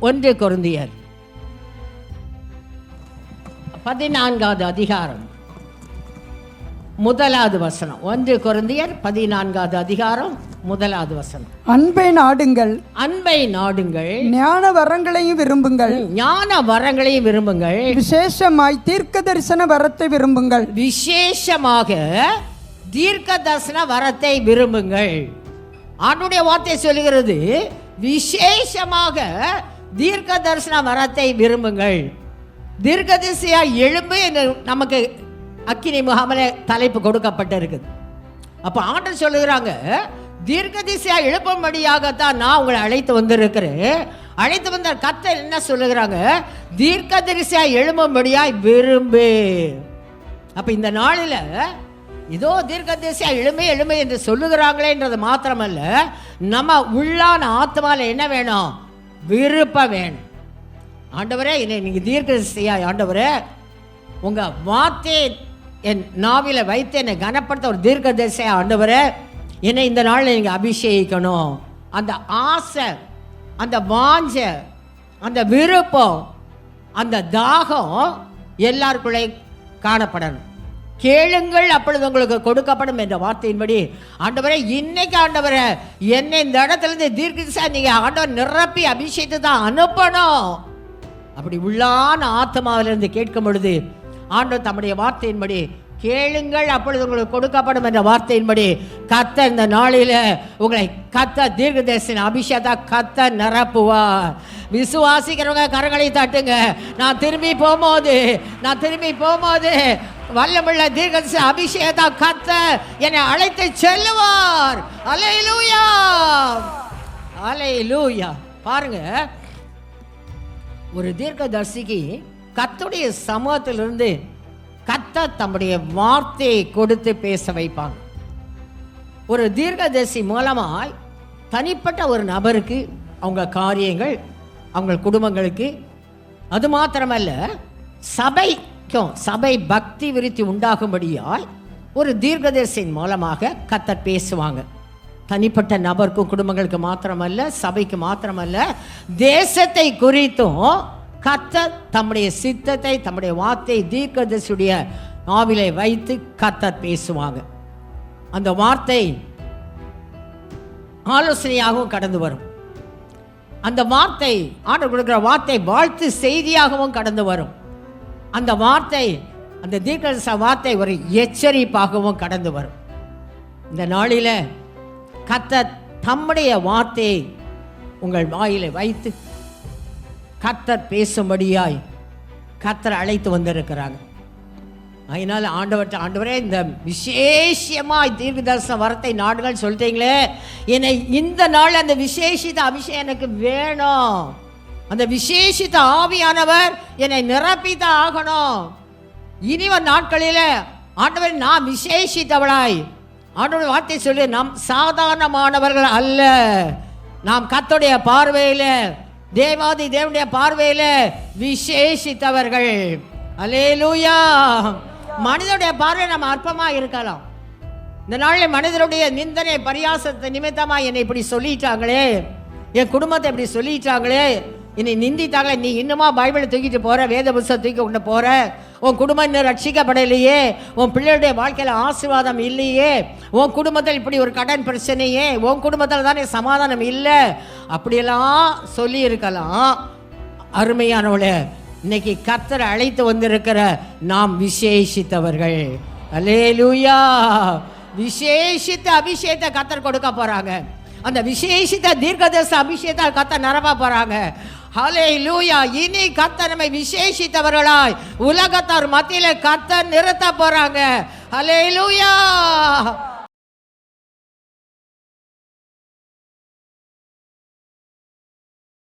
ஒன்று கொருந்தியர் பதினான்காவது அதிகாரம். முதலாவது வசனம். ஒன்று கொருந்தியர் பதினான்காவது அதிகாரம் முதலாவது வசனம். அன்பை நாடுங்கள். அன்பை நாடுங்கள். ஞான வரங்களையும் விரும்புங்கள். ஞான வரங்களையும் விரும்புங்கள். விசேஷமாய் தீர்க்க தரிசன வரத்தை விரும்புங்கள். விசேஷமாக தீர்க்க தரிசன வரத்தை விரும்புங்கள். ஆண்டுடைய வார்த்தை சொல்லுகிறது விசேஷமாக தீர்க்க தரிசன வரத்தை விரும்புங்கள். தீர்க்கதரிசியா எழும்பு என்று நமக்கு அக்கினி முகாமில் தலைப்பு கொடுக்கப்பட்டிருக்குது. அப்போ ஆண்டர் சொல்லுகிறாங்க தீர்க்கதிசையா எழுப்பும்படியாகத்தான் நான் உங்களை அழைத்து வந்திருக்கிறேன். அழைத்து வந்த கத்தை என்ன சொல்லுகிறாங்க தீர்க்கதரிசியா எழும்பும்படியாய் விரும்பு அப்ப இந்த நாளில் இதோ தீர்க்கதரிசியா எழுமை எழுமை என்று சொல்லுகிறாங்களேன்றது மாத்திரமல்ல நம்ம உள்ளான ஆத்மாவில் என்ன வேணும்? விருப்பம் வேணும். ஆண்டவரே என்னை தீர்க்க தீர்க்கதரிசியா ஆண்டவரே உங்கள் வார்த்தையை என் நாவில் வைத்து என்னை கனப்படுத்த ஒரு தீர்க்கதரிசியா ஆண்டவரே என்னை இந்த நாளில் நீங்கள் அபிஷேகிக்கணும். அந்த ஆசை அந்த வாஞ்ச அந்த விருப்பம் அந்த தாகம் எல்லாருக்குள்ளே காணப்படணும். கேளுங்கள் அப்பொழுது உங்களுக்கு கொடுக்கப்படும் என்ற வார்த்தையின்படி ஆண்டவரே இன்னைக்கு ஆண்டவரே என்னை இந்த இடத்துல இருந்து நீங்கள் ஆண்டவர் நிரப்பி அபிஷேகத்தை தான் அனுப்பணும். அப்படி உள்ளான ஆத்மாவிலிருந்து கேட்கும் பொழுது ஆண்டவர் தம்முடைய வார்த்தையின்படி கேளுங்கள் அப்பொழுது உங்களுக்கு கொடுக்கப்படும் என்ற வார்த்தையின்படி கத்த இந்த நாளில உங்களை கத்த தீர்க்கதரிசன அபிஷேதா கத்த நிரப்புவார். விசுவாசிக்கிறவங்க கரங்களை தட்டுங்க. நான் திரும்பி போகும்போது நான் திரும்பி போகும்போது வல்லமுள்ள தீர்க்க அபிஷேதா கத்த என்னை அழைத்து செல்லுவார். அலை லூயா அலை லூயா பாருங்க ஒரு தீர்க்கதர்சிக்கு கத்துடைய சமூகத்திலிருந்து கத்த தம்முடைய வார்த்தையை கொடுத்து பேச வைப்பாங்க. ஒரு தீர்க்கதரிசி மூலமாய் தனிப்பட்ட ஒரு நபருக்கு அவங்க காரியங்கள் அவங்க குடும்பங்களுக்கு அது மாத்திரமல்ல சபைக்கும் சபை பக்தி விருத்தி உண்டாகும்படியால் ஒரு தீர்க்கதரிசியின் மூலமாக கத்த பேசுவாங்க. தனிப்பட்ட நபருக்கும் குடும்பங்களுக்கு மாத்திரமல்ல சபைக்கு மாத்திரமல்ல தேசத்தை குறித்தும் கத்த தம்முடைய சித்தத்தை தம்முடைய வார்த்தை தீர்க்கதரிசியுடைய நாவிலை வைத்து கத்தர் பேசுவாங்க. அந்த வார்த்தை ஆலோசனையாகவும் கடந்து வரும். அந்த வார்த்தை ஆர்டர் கொடுக்குற வார்த்தை வாழ்த்து செய்தியாகவும் கடந்து வரும். அந்த வார்த்தை அந்த தீர்க்கதரிச வார்த்தை ஒரு எச்சரிப்பாகவும் கடந்து வரும். இந்த நாளில் கத்த தம்முடைய வார்த்தையை உங்கள் வாயிலை வைத்து கத்தர் பேசும்படியாய் கத்தர் அழைத்து வந்திருக்கிறாங்க அதனால் ஆண்டவர்கிட்ட ஆண்டவரே இந்த விசேஷமாக தீர்க்க தரிசன வரத்தை நாடுகள் சொல்லிட்டீங்களே. என்னை இந்த நாள் அந்த விசேஷித்த அபிஷேகம் எனக்கு வேணும். அந்த விசேஷித்த ஆவியானவர் என்னை நிரப்பித்தான் ஆகணும். இனிவன் நாட்களில் ஆண்டவர் நான் விசேஷித்தவளாய். ஆண்டோட வார்த்தை சொல்லி நாம் சாதாரணமானவர்கள் அல்ல. நாம் கத்துடைய பார்வையில் தேவாதி தேவனுடைய பார்வையில் விசேஷித்தவர்கள். அலேலூயா மனிதனுடைய பார்வை நம்ம அற்பமாக இருக்கலாம். இந்த நாளில் மனிதனுடைய நிந்தனை பரியாசத்தை நிமித்தமாக என்னை இப்படி சொல்லிட்டாங்களே. என் குடும்பத்தை இப்படி சொல்லிட்டாங்களே. என்னை நிந்தித்தாங்களே நீ இன்னுமா பைபிளை தூக்கிட்டு போற வேத புஸ்தகம் தூக்கி கொண்டு போற? உன் குடும்பம் இன்னும் ரட்சிக்கப்படலையே. உன் பிள்ளையுடைய வாழ்க்கையில் ஆசீர்வாதம் இல்லையே. உன் குடும்பத்தில் இப்படி ஒரு கடன் பிரச்சனையே. உன் குடும்பத்தில் தானே சமாதானம் இல்லை. அப்படியெல்லாம் சொல்லி இருக்கலாம் அருமையானவளே இன்னைக்கு கத்தரை அழைத்து வந்திருக்கிற நாம் விசேஷித்தவர்கள். அலே லூயா விசேஷித்த அபிஷேகத்தை கத்தர் கொடுக்க போகிறாங்க அந்த விசேஷித்த தீர்க்கதர்ச அபிஷேகத்தை கத்த நிரப்ப போகிறாங்க ஹலே லூயா இனி கத்த நம்மை விசேஷித்தவர்களாய் உலகத்தார் மத்தியில கத்த நிறுத்த போறாங்க. ஹலே லூயா